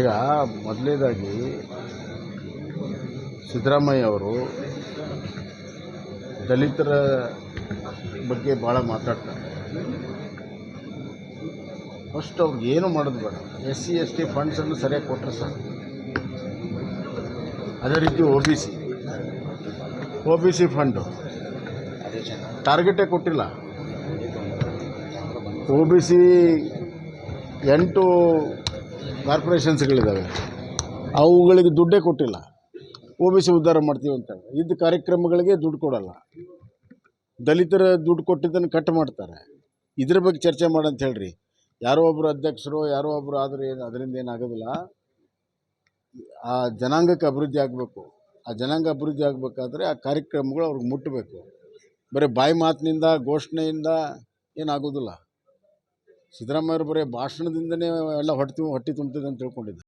ಈಗ ಮೊದಲನೇದಾಗಿ ಸಿದ್ದರಾಮಯ್ಯ ಅವರು ದಲಿತರ ಬಗ್ಗೆ ಭಾಳ ಮಾತಾಡ್ತಾರೆ. ಫಸ್ಟ್ ಅವ್ರಿಗೆ ಏನು ಮಾಡೋದು ಬೇಡ. ಎಸ್ ಸಿ, ಎಸ್ ಟಿ ಫಂಡ್ಸನ್ನು ಸರಿಯಾಗಿ ಕೊಟ್ಟರೆ ಸರ್ ಅದೇ ರೀತಿ O B C O B C fund ಟಾರ್ಗೆಟೇ ಕೊಟ್ಟಿಲ್ಲ. ಒ ಬಿ ಸಿ ಎಂಟು ಕಾರ್ಪೊರೇಷನ್ಸ್ಗಳಿದ್ದಾವೆ. ಅವುಗಳಿಗೆ ದುಡ್ಡೇ ಕೊಟ್ಟಿಲ್ಲ. ಒ ಬಿ ಸಿ ಉದ್ಧಾರ ಮಾಡ್ತೀವಿ ಅಂತ ಇದ್ದ ಕಾರ್ಯಕ್ರಮಗಳಿಗೆ ದುಡ್ಡು ಕೊಡಲ್ಲ. ದಲಿತರ ದುಡ್ಡು ಕೊಟ್ಟಿದ್ದನ್ನು ಕಟ್ ಮಾಡ್ತಾರೆ. ಇದ್ರ ಬಗ್ಗೆ ಚರ್ಚೆ ಮಾಡಂತ ಹೇಳ್ರಿ. ಯಾರೋ ಒಬ್ಬರು ಅಧ್ಯಕ್ಷರು, ಯಾರೋ ಒಬ್ಬರು ಆದರೆ ಏನು ಅದರಿಂದ ಏನಾಗೋದಿಲ್ಲ. ಆ ಜನಾಂಗಕ್ಕೆ ಅಭಿವೃದ್ಧಿ ಆಗಬೇಕು. ಆ ಜನಾಂಗ ಅಭಿವೃದ್ಧಿ ಆಗಬೇಕಾದ್ರೆ ಆ ಕಾರ್ಯಕ್ರಮಗಳು ಅವ್ರಿಗೆ ಮುಟ್ಟಬೇಕು ಬರೀ ಬಾಯಿ ಮಾತಿನಿಂದ, ಘೋಷಣೆಯಿಂದ ಏನಾಗೋದಿಲ್ಲ. ಸಿದ್ದರಾಮಯ್ಯವ್ರು ಬರೀ ಭಾಷಣದಿಂದನೇ ಎಲ್ಲ ಹೊಟ್ಟೆ ಹೊಟ್ಟೆ ತುಂಬ್ತದೆ ಅಂತ ತಿಳ್ಕೊಂಡಿದ್ದೆ.